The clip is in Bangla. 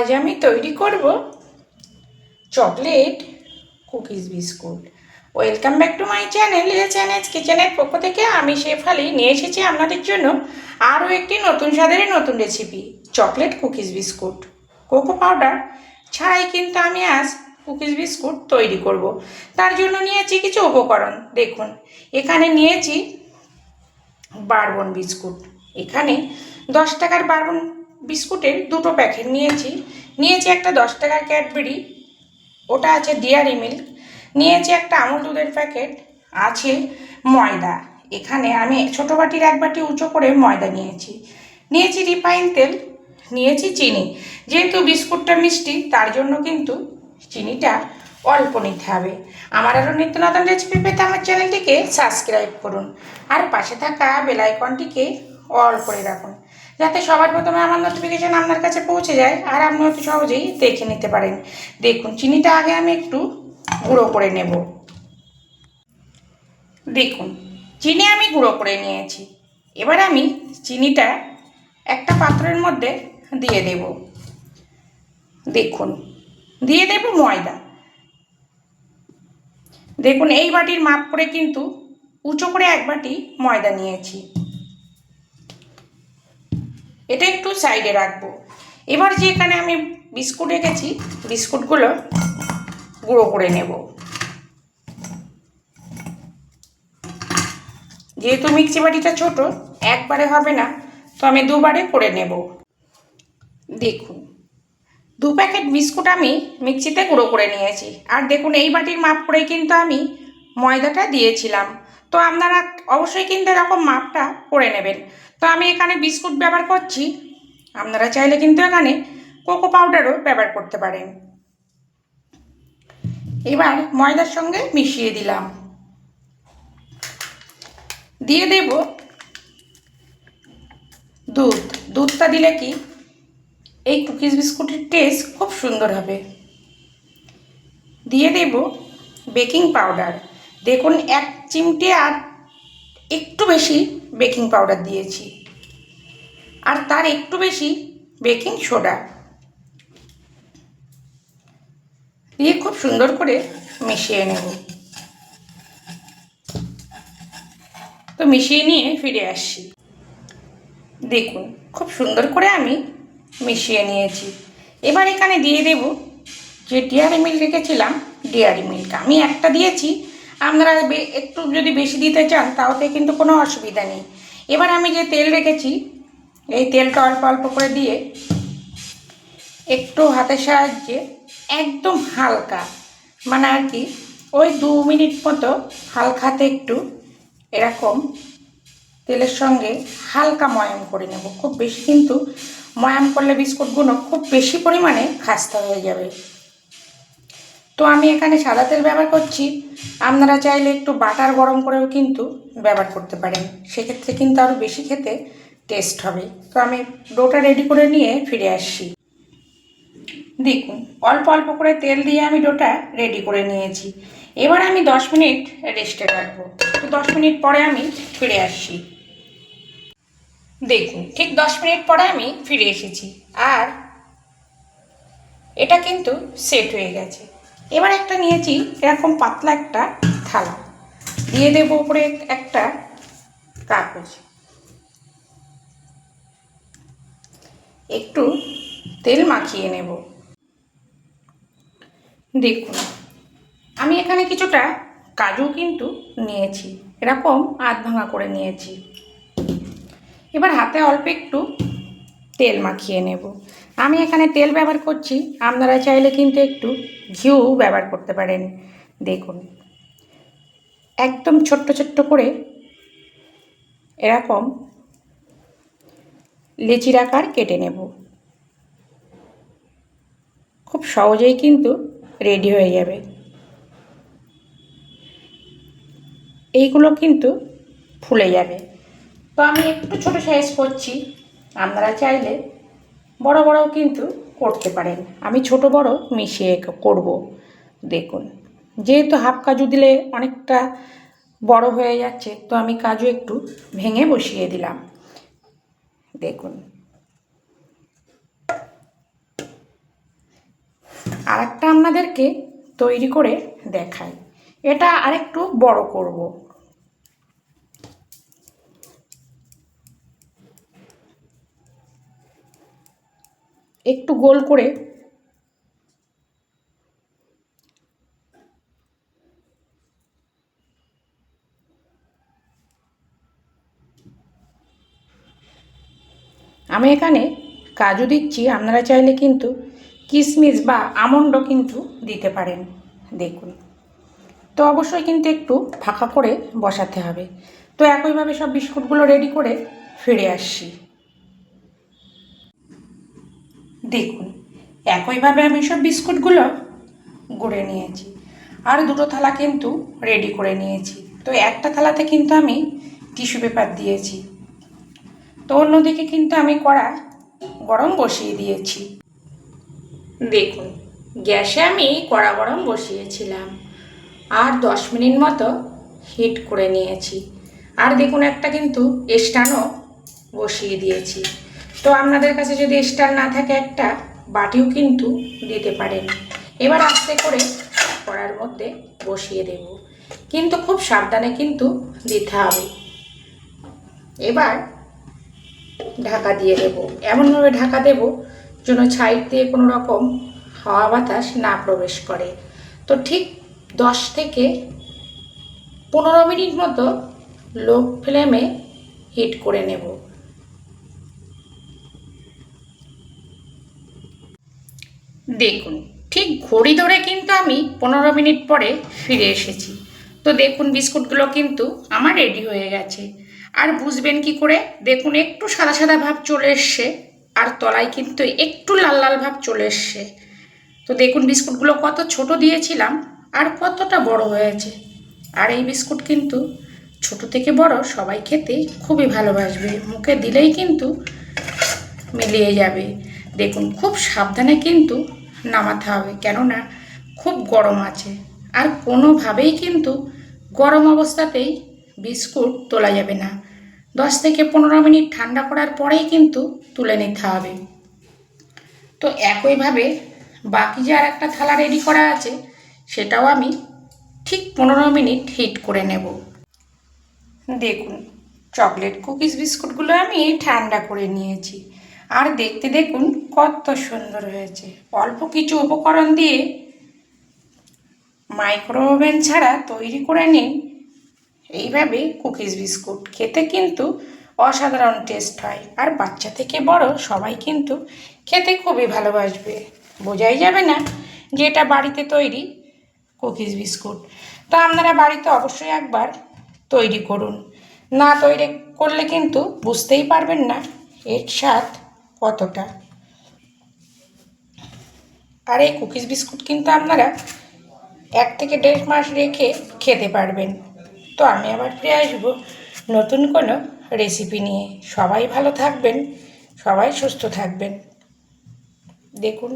আজ আমি তৈরি করব chocolate cookies biscuit. Welcome back to my channel channel কিচেনের পক্ষ থেকে আমি শেফালি নিয়ে এসেছি আপনাদের জন্য আরও একটি নতুন স্বাদের নতুন recipe chocolate cookies biscuit. Cocoa powder ছাড়াই কিন্তু আমি আজ কুকিজ বিস্কুট তৈরি করব। তার জন্য নিয়েছি কিছু উপকরণ। দেখুন, এখানে নিয়েছি বারবন বিস্কুট। এখানে দশ টাকার বারবন বিস্কুটের দুটো প্যাকেট নিয়েছি। নিয়েছি একটা দশ টাকার ক্যাডবেরি, ওটা আছে ডিয়ারি মিল্ক। নিয়েছি একটা আমুল দুধের প্যাকেট, আছে ময়দা। এখানে আমি ছোটো বাটির এক বাটি উঁচু করে ময়দা নিয়েছি। নিয়েছি রিফাইন তেল, নিয়েছি চিনি। যেহেতু বিস্কুটটা মিষ্টি, তার জন্য কিন্তু চিনিটা অল্প নিতে হবে। আমার আরও নিত্য নতুন রেসিপি পেতে আমার চ্যানেলটিকে সাবস্ক্রাইব করুন। আর পাশে থাকা বেল আইকনটিকে অল করে রাখুন। যাতে সবার প্রথমে আমার নোটিফিকেশান আপনার কাছে পৌঁছে যায়, আর আপনি অতি সহজেই দেখে নিতে পারেন। দেখুন, চিনিটা আগে আমি একটু গুঁড়ো করে নেব। দেখুন, চিনি আমি গুঁড়ো করে নিয়েছি। এবার আমি চিনিটা একটা পাত্রের মধ্যে দিয়ে দেব। দেখুন, দিয়ে দেব ময়দা। দেখুন, এই বাটির মাপ করে কিন্তু উঁচু করে এক বাটি ময়দা নিয়েছি। এটা একটু সাইডে রাখব। এবার যে এখানে আমি বিস্কুট রেখেছি, বিস্কুটগুলো গুঁড়ো করে নেব। যেহেতু মিক্সি বাটিটা ছোট, একবারে হবে না, তো আমি দুবারে করে নেব। দেখুন, দু প্যাকেট বিস্কুট আমি মিক্সিতে গুঁড়ো করে নিয়েছি। আর দেখুন, এই বাটির মাপ করে কিন্তু আমি ময়দাটা দিয়েছিলাম। তো আপনারা অবশ্যই কিন্তু এরকম মাপটা করে নেবেন। তো আমি এখানে বিস্কুট ব্যবহার করছি। আপনারা চাইলে কিন্তু এখানে কোকো পাউডারও ব্যবহার করতে পারেন। এবার ময়দার সঙ্গে মিশিয়ে দিলাম। দিয়ে দেব দুধ। দুধটা দিলে কি এই কুকিজ বিস্কুটের টেস্ট খুব সুন্দর হবে। দিয়ে দেব বেকিং পাউডার। দেখুন এক চিমটে আর একটু বেশি বেকিং পাউডার দিয়েছি। আর তার একটু বেশি বেকিং সোডা দিয়ে খুব সুন্দর করে মিশিয়ে নেব। তো মিশিয়ে নিয়ে ফিরে আসছি। দেখুন, খুব সুন্দর করে আমি মিশিয়ে নিয়েছি। এবার এখানে দিয়ে দেব যে ডিয়ারি মিল্ক রেখেছিলাম ডিয়ারি মিল্ক আমি একটা দিয়েছি আপনারা একটু যদি বেশি দিতে চান তাওতে কিন্তু কোনো অসুবিধা নেই। এবার আমি যে তেল রেখেছি, এই তেলটা অল্প অল্প করে দিয়ে একটু হাতের সাহায্যে একদম হালকা মানে আর কি, ওই দু মিনিট মতো হালকাতে একটু এরকম তেলের সঙ্গে হালকা ময়াম করে নেব। খুব বেশি কিন্তু ময়াম করলে বিস্কুটগুলো খুব বেশি পরিমাণে খাস্তা হয়ে যাবে। তো আমি এখানে সাদা তেল ব্যবহার করছি। আপনারা চাইলে একটু বাটার গরম করেও কিন্তু ব্যবহার করতে পারেন। সেক্ষেত্রে কিন্তু আরও বেশি খেতে টেস্ট হবে। তো আমি ডোটা রেডি করে নিয়ে ফিরে আসছি। দেখুন, অল্প অল্প করে তেল দিয়ে আমি ডোটা রেডি করে নিয়েছি। এবার আমি দশ মিনিট রেস্টে রাখব। তো দশ মিনিট পরে আমি ফিরে আসছি। দেখুন, ঠিক দশ মিনিট পরে আমি ফিরে এসেছি। আর এটা কিন্তু সেট হয়ে গেছে। এবার একটা নিয়েছি এরকম পাতলা একটা থালা। দিয়ে দেবো উপরে একটা কাগজ। একটু তেল মাখিয়ে নেব। দেখুন, আমি এখানে কিছুটা কাজু কিন্তু নিয়েছি। এরকম আধ ভাঙা করে নিয়েছি। এবার হাতে অল্প একটু তেল মাখিয়ে নেব। আমি এখানে তেল ব্যবহার করছি, আপনারা চাইলে কিন্তু একটু ঘিউ ব্যবহার করতে পারেন। দেখুন, একদম ছোট্ট ছোট্ট করে এরকম লিচির আকার কেটে নেব। খুব সহজেই কিন্তু রেডি হয়ে যাবে। এইগুলো কিন্তু ফুলে যাবে। তো আমি একটু ছোট সাইজ করছি। আপনারা চাইলে বড় বড়ও কিন্তু করতে পারেন। আমি ছোট বড় মিশিয়ে করব। দেখুন, যেহেতু হাফ কাজু দিলে অনেকটা বড় হয়ে যাচ্ছে, তো আমি কাজু একটু ভেঙে বসিয়ে দিলাম। দেখুন আর একটা আপনাদেরকে তৈরি করে দেখাই। এটা আরেকটু বড় করব। একটু গোল করে আমি এখানে কাজু দিচ্ছি, আপনারা চাইলে কিন্তু কিশমিশ বা আমন্ডও কিন্তু দিতে পারেন। দেখুন। তো অবশ্যই কিন্তু একটু ফাঁকা করে বসাতে হবে। তো একইভাবে সব বিস্কুটগুলো রেডি করে ফিরে আসছি। দেখুন, একইভাবে আমি সব বিস্কুটগুলো গড়ে নিয়েছি। আর দুটো থালা কিন্তু রেডি করে নিয়েছি। তো একটা থালাতে কিন্তু আমি টিস্যু পেপার দিয়েছি। তো অন্যদিকে কিন্তু আমি কড়া গরম বসিয়ে দিয়েছি। দেখুন, গ্যাসে আমি কড়া গরম বসিয়েছিলাম। আর দশ মিনিট মতো হিট করে নিয়েছি। আর দেখুন, একটা কিন্তু স্টানও বসিয়ে দিয়েছি। তো আপনাদের কাছে যদি স্টার না থাকে একটা, বাটিও কিন্তু দিতে পারেন। এবার আস্তে করে কড়ার মধ্যে বসিয়ে দেব। কিন্তু খুব সাবধানে কিন্তু দিতে হবে। এবার ঢাকা দিয়ে দেব। এমনভাবে ঢাকা দেব যেন ছাইড দিয়ে কোনো রকম হাওয়া বাতাস না প্রবেশ করে। তো ঠিক দশ থেকে পনেরো মিনিট মতো লো ফ্লেমে হিট করে নেব। দেখুন। ঠিক ঘড়ি ধরে কিন্তু আমি পনেরো মিনিট পরে ফিরে এসেছি। তো দেখুন বিস্কুটগুলো কিন্তু আমার রেডি হয়ে গেছে। আর বুঝবেন কি করে? দেখুন একটু সাদা সাদা ভাব চলে এসছে, আর তলায় কিন্তু একটু লাল লাল ভাব চলে এসছে। তো দেখুন বিস্কুটগুলো কত ছোট দিয়েছিলাম, আর কতটা বড় হয়েছে। আর এই বিস্কুট কিন্তু ছোট থেকে বড় সবাই খেতে খুবই ভালোবাসবে। মুখে দিলেই কিন্তু মিলিয়ে যাবে। দেখুন খুব সাবধানে কিন্তু নামাতে হবে। কেননা খুব গরম আছে। আর কোনোভাবেই কিন্তু গরম অবস্থাতেই বিস্কুট তোলা যাবে না। দশ থেকে পনেরো মিনিট ঠান্ডা করার পরেই কিন্তু তুলে নিতে হবে। তো একইভাবে বাকি যে আর একটা থালা রেডি করা আছে, সেটাও আমি ঠিক পনেরো মিনিট হিট করে নেব। দেখুন চকলেট কুকিজ বিস্কুটগুলো আমি ঠান্ডা করে নিয়েছি। আর দেখতে দেখুন কত সুন্দর হয়েছে। অল্প কিছু উপকরণ দিয়ে মাইক্রো ওভেন ছাড়া তৈরি করে নিন। এইভাবে কুকিজ বিস্কুট খেতে কিন্তু অসাধারণ টেস্ট হয়। আর বাচ্চা থেকে বড় সবাই কিন্তু খেতে খুবই ভালোবাসবে। বোঝাই যাবে না যে এটা বাড়িতে তৈরি কুকিজ বিস্কুট তো আপনারা বাড়িতে অবশ্যই একবার তৈরি করুন। না তৈরি করলে কিন্তু বুঝতেই পারবেন না এর স্বাদ কতটা? আর এই কুকিজ বিস্কুট কিন্তু আপনারা এক থেকে দেড় মাস রেখে খেতে পারবেন। তো আমি আবার ফিরে আসব নতুন কোনো রেসিপি নিয়ে। সবাই ভালো থাকবেন, সবাই সুস্থ থাকবেন। দেখুন।